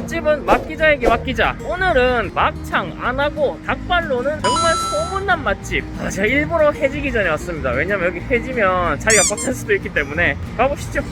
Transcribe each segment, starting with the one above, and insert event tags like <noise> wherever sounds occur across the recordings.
여러분 막기자에게 맡기자. 오늘은 막창 안하고 닭발로는 정말 소문난 맛집. 아, 제가 일부러 해지기 전에 왔습니다. 왜냐면 여기 해지면 자리가 꽉찰 수도 있기 때문에 가보시죠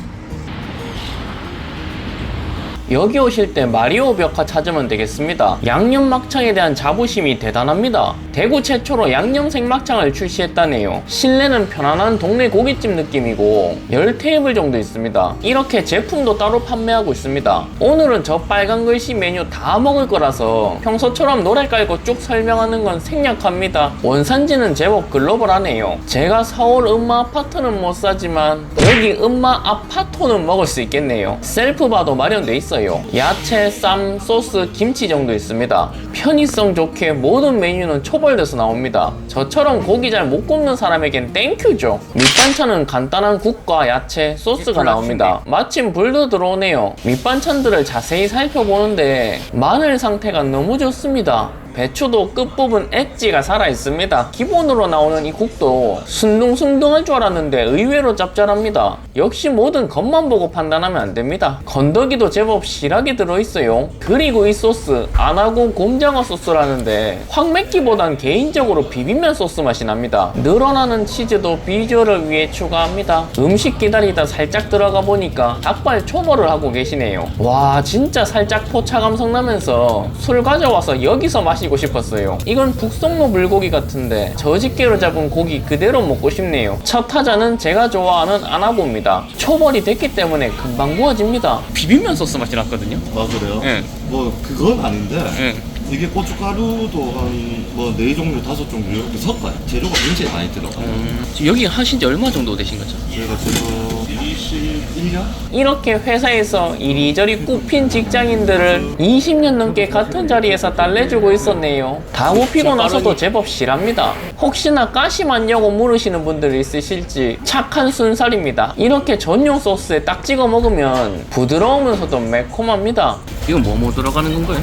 여기 오실 때 마리오 벽화 찾으면 되겠습니다. 양념 막창에 대한 자부심이 대단합니다. 대구 최초로 양념 생막창을 출시했다네요. 실내는 편안한 동네 고깃집 느낌이고 열 테이블 정도 있습니다. 이렇게 제품도 따로 판매하고 있습니다. 오늘은 저 빨간 글씨 메뉴 다 먹을 거라서 평소처럼 노래 깔고 쭉 설명하는 건 생략합니다. 원산지는 제법 글로벌하네요. 제가 서울 음마 아파트는 못 사지만 여기 음마 아파토는 먹을 수 있겠네요. 셀프 바도 마련돼 있어요. 야채, 쌈, 소스, 김치 정도 있습니다. 편의성 좋게 모든 메뉴는 초벌돼서 나옵니다. 저처럼 고기 잘 못 굽는 사람에겐 땡큐죠. 밑반찬은 간단한 국과 야채, 소스가 나옵니다. 마침 불도 들어오네요. 밑반찬들을 자세히 살펴보는데 마늘 상태가 너무 좋습니다. 배추도 끝부분 엣지가 살아있습니다. 기본으로 나오는 이 국도 순둥순둥할 줄 알았는데 의외로 짭짤합니다. 역시 뭐든 겉만 보고 판단하면 안 됩니다. 건더기도 제법 실하게 들어있어요. 그리고 이 소스 안하고 곰장어 소스라는데 확 맵기보단 개인적으로 비빔면 소스 맛이 납니다. 늘어나는 치즈도 비주얼을 위해 추가합니다. 음식 기다리다 살짝 들어가 보니까 닭발 초벌을 하고 계시네요. 와 진짜 살짝 포차 감성 나면서 술 가져와서 여기서 마시 고 싶었어요. 이건 북송로 불고기 같은데 저집게로 잡은 고기 그대로 먹고 싶네요. 첫 타자는 제가 좋아하는 아나고입니다. 초벌이 됐기 때문에 금방 구워집니다. 비빔면 소스 맛이 났거든요. 아 그래요? 예. 뭐 그건 아닌데 예. 이게 고춧가루도 한뭐네 종류 다섯 종류 이렇게 섞어요. 재료가 굉장히 많이 들어가요. 지금 여기 하신 지 얼마 정도 되신 거죠? 저희가 지금 21년? 이렇게 회사에서 이리저리 꼽힌 직장인들을 20년 넘게 같은 자리에서 달래주고 있었네요. 다 굽히고 나서도 제법 실합니다. 혹시나 가시 많냐고 물으시는 분들 있으실지 착한 순살입니다. 이렇게 전용 소스에 딱 찍어 먹으면 부드러우면서도 매콤합니다. 이건 뭐뭐 들어가는 건가요?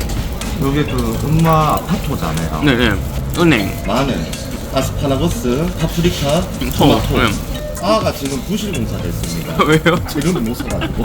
요게 그 음마 파토잖아요. 네, 네. 은행, 마늘, 아스파라거스, 파프리카, 토마토. 아가 지금 부실 공사가 있습니다. <laughs> 왜요? 재료를 못 써가지고.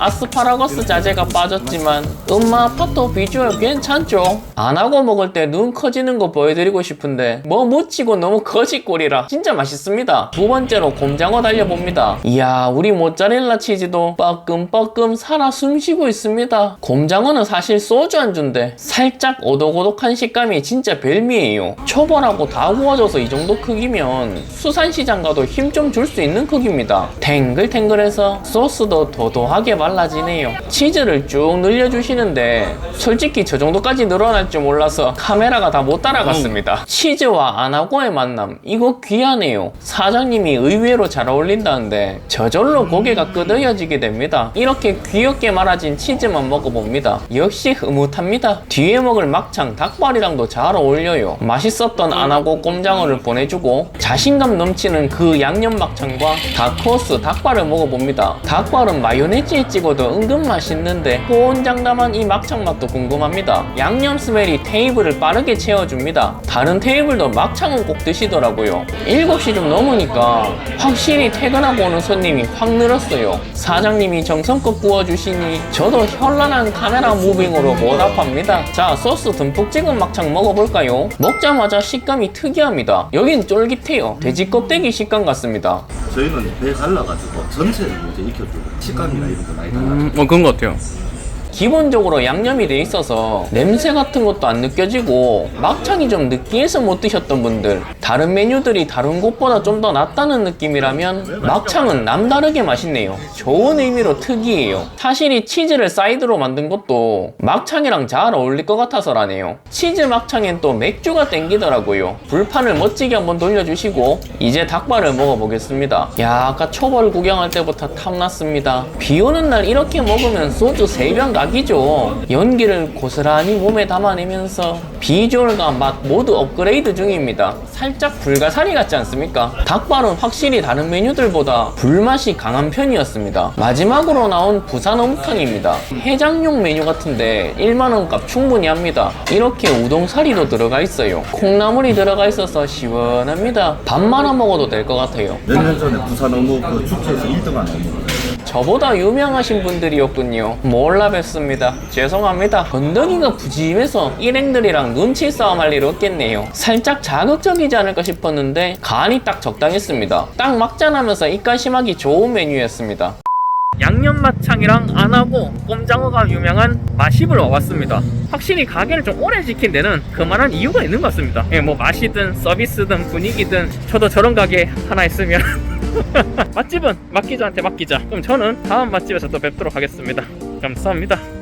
아스파라거스 자재가 빠졌지만 음마 아파트 비주얼 괜찮죠? 안 하고 먹을 때 눈 커지는 거 보여드리고 싶은데 뭐 묻히고 너무 거짓골이라 진짜 맛있습니다. 두 번째로 곰장어 달려봅니다. 이야 우리 모짜렐라 치즈도 뻐끔뻐끔 살아 숨쉬고 있습니다. 곰장어는 사실 소주 안주인데 살짝 오독오독한 식감이 진짜 별미예요. 초벌하고 다 구워져서 이 정도 크기면 수산시장 가도 힘 좀 줄 수 있는 크기입니다. 탱글탱글해서 소스도 도도하게 말 라지네요. 치즈를 쭉 늘려주시는데 솔직히 저 정도까지 늘어날 줄 몰라서 카메라가 다 못 따라갔습니다. 치즈와 아나고의 만남 이거 귀하네요. 사장님이 의외로 잘 어울린다는데 저절로 고개가 끄덕여지게 됩니다. 이렇게 귀엽게 말아진 치즈만 먹어봅니다. 역시 흐뭇합니다. 뒤에 먹을 막창 닭발이랑도 잘 어울려요. 맛있었던 아나고 꼼장어를 보내주고 자신감 넘치는 그 양념 막창과 다크호스 닭발을 먹어봅니다. 닭발은 마요네즈에 찍 어도 은근 맛있는데. 호언장담한 이 막창 맛도 궁금합니다. 양념 스멜이 테이블을 빠르게 채워줍니다. 다른 테이블도 막창은 꼭 드시더라고요. 7시 좀 넘으니까 확실히 퇴근하고 오는 손님이 확 늘었어요. 사장님이 정성껏 구워주시니 저도 현란한 카메라 무빙으로 보답합니다. 자 소스 듬뿍 찍은 막창 먹어볼까요? 먹자마자 식감이 특이합니다. 여긴 쫄깃해요. 돼지 껍데기 식감 같습니다 저희는 배 갈라가지고 전체를 이제 익혀주고 식감이나 이런 거 많이 달라요. 뭐 그런 것 같아요. 기본적으로 양념이 돼 있어서 냄새 같은 것도 안 느껴지고 막창이 좀 느끼해서 못 드셨던 분들 다른 메뉴들이 다른 곳보다 좀 더 낫다는 느낌이라면 막창은 남다르게 맛있네요. 좋은 의미로 특이해요. 사실 이 치즈를 사이드로 만든 것도 막창이랑 잘 어울릴 것 같아서라네요. 치즈 막창엔 또 맥주가 땡기더라고요. 불판을 멋지게 한번 돌려주시고 이제 닭발을 먹어보겠습니다. 야 아까 초벌 구경할 때부터 탐났습니다. 비 오는 날 이렇게 먹으면 소주 3병 각이죠. 연기를 고스란히 몸에 담아내면서 비주얼과 맛 모두 업그레이드 중입니다. 살짝 불가사리 같지 않습니까? 닭발은 확실히 다른 메뉴들보다 불맛이 강한 편이었습니다. 마지막으로 나온 부산 어묵탕입니다. 해장용 메뉴 같은데 1만원 값 충분히 합니다. 이렇게 우동사리도 들어가 있어요. 콩나물이 들어가 있어서 시원합니다. 밥 말아 먹어도 될 것 같아요. 몇 년 전에 부산 어묵 그 축제에서 1등 한 어묵. 저보다 유명하신 분들이었군요. 몰라 뵀습니다. 죄송합니다. 건더기가 부짐해서 일행들이랑 눈치 싸움 할 일 없겠네요. 살짝 자극적이지 않을까 싶었는데 간이 딱 적당했습니다. 딱 막잔하면서 입가심하기 좋은 메뉴였습니다. 양념막창이랑 안하고 꼼장어가 유명한 마십을 와봤습니다. 확실히 가게를 좀 오래 지킨 데는 그만한 이유가 있는 것 같습니다. 예, 뭐 맛이든 서비스든 분위기든 저도 저런 가게 하나 있으면 <laughs> <laughs> 맛집은 막기자한테 맡기자. 그럼 저는 다음 맛집에서 또 뵙도록 하겠습니다. 감사합니다.